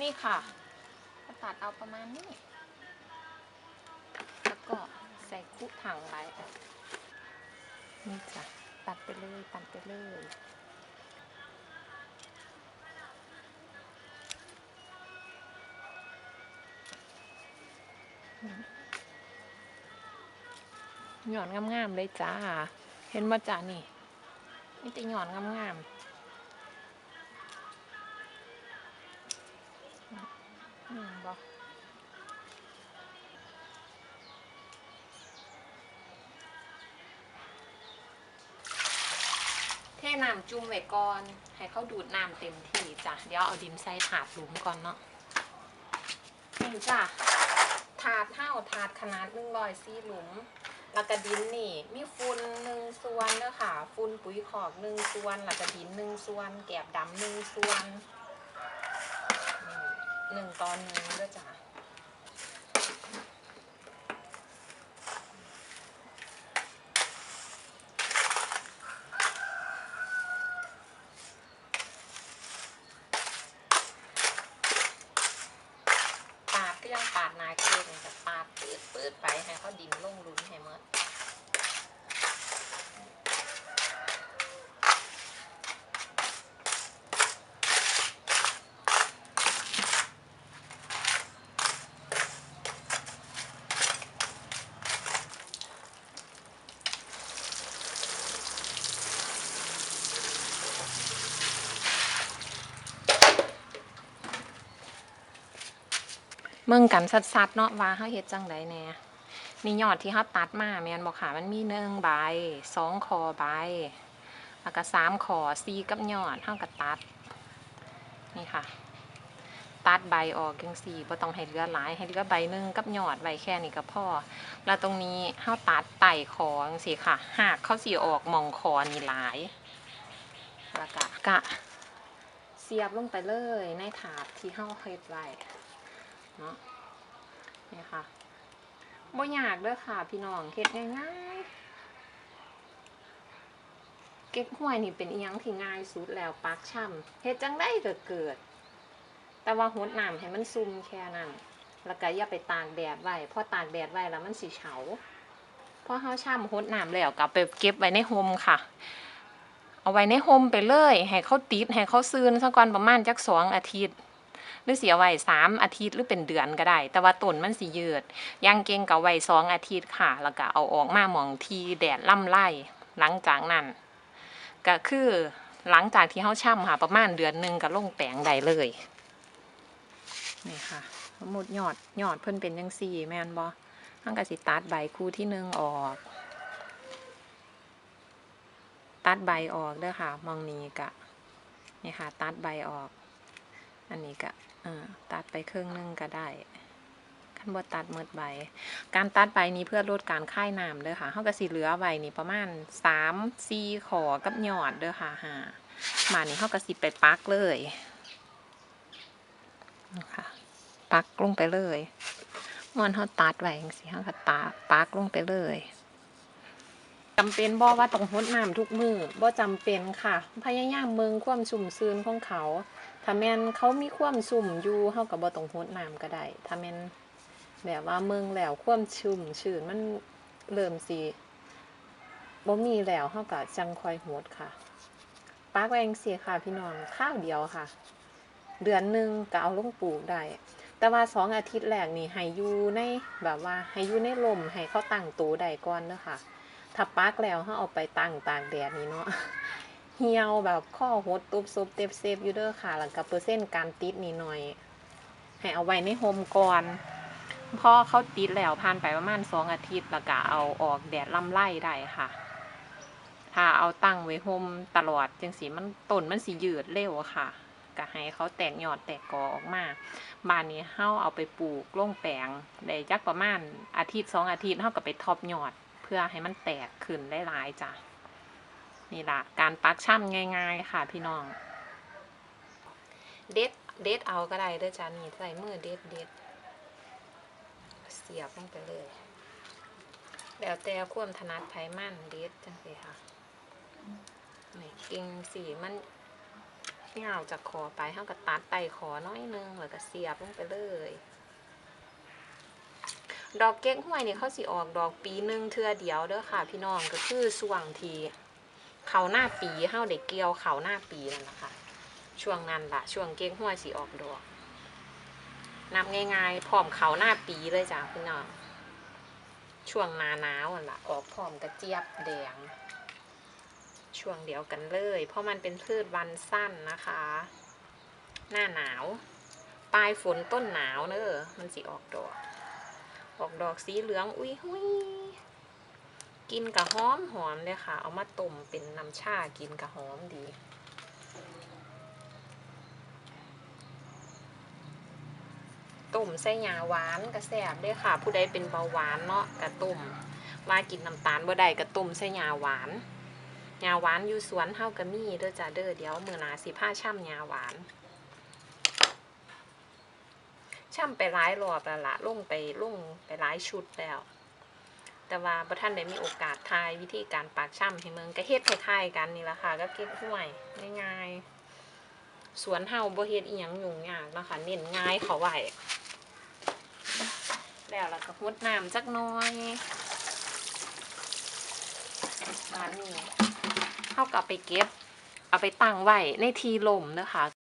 นี่ค่ะตัดเอาประมาณนี้ แล้วก็ใส่คุถังไว้ นี่จ้ะ ตัดไปเลย ตัดไปเลยหย่อนงามๆเลยจ้า เห็นมาจ้านี่นี่แต่หย่อนงามๆ อืมบอกเทน้ำจุ่มไว้ก่อน ให้เขาดูดน้ำเต็มที่จ้ะ เดี๋ยวเอาดินใส่ถาดหลุมก่อนเนาะนี่จ้ะ ถาดเท่าถาดขนาดหนึ่งร้อยสี่หลุม แล้วก็ดินนี่ มีฝุ่นหนึ่งส่วนเด้อค่ะฝุ่นปุ๋ยขอกหนึ่งส่วน แล้วก็ดินหนึ่งส่วน แกบดำหนึ่งส่วน หนึ่งตอนหนึ่งด้อจ้ะปาดก็ยังปาดนาเก่งแต่ปาดปืดปืดไปให้เขาดินลงหลุน เมืองกันสัดๆเนาะว่าเขาเฮ็ดจังไดแน่นี่ยอดที่เขาตัดมาแมนบอกค่ะมันมีหนึ่งใบสองคอใบแล้วก็สามคอสี่กับยอดเท่ากับตัด นี่ค่ะ ตัดใบออกจังสี่บ่ต้องให้เหลือหลาย ให้เหลือใบหนึ่งกับยอดไว้แค่นี้ก็พอแล้วตรงนี้เฮาตัดไต่คอจังซี่ค่ะ หากเขาสิออกมองคอนี่หลาย แล้วก็กะเสียบลงไปเลยในถาดที่เฮาเฮ็ดไว้ เนาะนี่ค่ะบ่ยากเด้อค่ะ พี่น้องเฮ็ดง่ายๆ เก๊กฮวยนี่เป็นอีหยังที่ง่ายสุดแล้วปากช่ำเฮ็ดจังได้ก็เกิด แต่ว่าหดน้ำให้มันซุ่มแค่นั้นแล้วก็อย่าไปตากแดดไว้พราะตากแดดไว้แล้วมันสิเฉาพอเฮาช่ำหดน้ำแล้วก็ไปเก็บไว้ในโฮมค่ะ เอาไว้ในโฮมไปเลย ให้เขาติดให้เขาซื้นซะก่อนประมาณจักสองอาทิตย์ หรือเสียไว้สามอาทิตย์หรือเป็นเดือนก็ได้ แต่ว่าต้นมันสิยืดอยังเก่งก็ไว้สองอาทิตย์ค่ะ แล้วก็เอาออกมาหมองทีแดดล่ำไล่หลังจากนั้นก็คือหลังจากที่เฮาช่ำค่ะ ประมาณเดือนหนึ่งก็ลงแปลงได้เลยนี่ค่ะสมมุดยอดยอดเพิ่นเป็นจังซี่แม่นบ่ทั้งก็สิตัดใบคู่ที่หนึ่งออก ตัดใบออกเด้อค่ะ มองนี้กะนี่ค่ะ ตัดใบออก อันนี้กะเออตัดไปครึ่งหนึงก็ได้ขั้นบ่ตัดหมดใบ การตัดใบนี้เพื่อลดการค่ายน้ำเด้อค่ะเฮาก็สิเหลือใบนี้ประมาณ3 4ขอกับยอดเด้อค่ะหามานี่เฮาก็สิไปปักเลยนะคะปักลงไปเลยมอนเฮาตัดไว้จังซี่เฮาก็ตาปักลงไปเลยจำเป็นบ่ว่าต้องรดน้ำทุกมือบ่จำเป็นค่ะ พยายามเมืองความชุ่มชื้นของเขา ถ้าแมนเขามีความชุ่มอยู่เฮาก็บ่ต้องรดน้ำก็ได้ถ้าแมนแบบว่าเมืองแล้วความชุ่มชื้นมันเริ่มสิบ่มีแล้วเฮาก็จังคอยรดค่ะปากไว้จังซี่ค่ะพี่น้องข้าวเดียวค่ะ เดือนหนึ่งก็เอาลงปลูกได้ แต่ว่าสองอาทิตย์แรกนี่ให้อยู่ในแบบว่าให้อยู่ในลมให้เขาตั้งตัวได้ก่อนเด้อค่ะถ้าปักแล้วเขาเอาไปตั้งตากแดดนี่เนาะ เหี่ยวแบบข้อหดตุบซุบเต็บเซฟอยู่เด้อค่ะแล้วก็เปอร์เซ็นต์การติดนี่หน่อย ให้เอาไว้ในโฮมก่อนพอเขาติดแล้วผ่านไปประมาณสองอาทิตย์แล้วก็เอาออกแดดลำไล่ได้ค่ะ ถ้าเอาตั้งไว้โฮมตลอดจังสีมันต้นมันสียืดเร็วค่ะก็ให้เขาแตกยอดแตกกอออกมาบ้านนี้เฮาเอาไปปลูกลงแปลงได้จักประมาณอาทิตย์สองอาทิตย์เฮาก็ไปทอบยอด เพื่อให้มันแตกขึ้นได้หลายจ้ะ นี่ละการปักช่ำง่ายๆค่ะพี่น้อง เด็ดเด็ดเอาก็ได้เด้อจ้านี่ใส่มือเด็ดเด็ดเสียบลงไปเลยแล้วแต่ควมถนัดไผมันเด็ดจังสิค่ะนี่กิ่งสีมันยาวจากคอไปเฮาก็ตัดไตคอน้อยนึงแล้วก็เสียบลงไปเลย ดอกเก๊กห้วยนี่เขาสิออกดอกปีหนึ่งเทือเดียวเด้อค่ะ พี่น้องก็คือช่วงที เขาหน้าปีเฮาได้เกี่ยวเขาหน้าปีนั่นแหะค่ะช่วงนั้นล่ะช่วงเก๊กห้วยสิออกดอกนับง่ายๆพร้อมเขาหน้าปีเลยจ้ะพี่น้องช่วงนาหนาวนั่นล่ะออกพร้อมกระเจี๊ยบแดง ช่วงเดียวกันเลย เพราะมันเป็นพืชวันสั้นนะคะ หน้าหนาวปลายฝนต้นหนาวเนอะมันสิออกดอก ออกดอกสีเหลืองอุ้ยหุย กินกะหอมหอมเลยค่ะ เอามาต้มเป็นน้ำชากินกะหอมดี ต้มใส่ยาหวานกระแสบด้วยค่ะ ผู้ใดเป็นเบาหวานเนาะกระต้มว่ากินน้ำตาลบ่ได้กระต้มใส่ยาหวานยาหวานอยู่สวนเฮากะมีเด้อจ้าเด้อเดี๋ยวมือนาสิพาช่ำยาหวานช่ำไปหลายรอบแล้วละลงไปลงไปหลายชุดแล้ว แต่ว่าบ่ท่านได้มีโอกาสทายวิธีการปาช่ำให้เมืองก็เฮ็ดคล้ายๆกันนี่แหละค่ะก็เก็บห้วยง่ายๆสวนเฮาบ่เฮ็ดอีหยังยุ่งยากนะคะเน้นง่ายเขาไหวแล้วเราก็ฮดน้ำจักน้อยบานนี้เฮาก็เอาไปเก็บเอาไปตั้งไว้ในทีลมนะคะ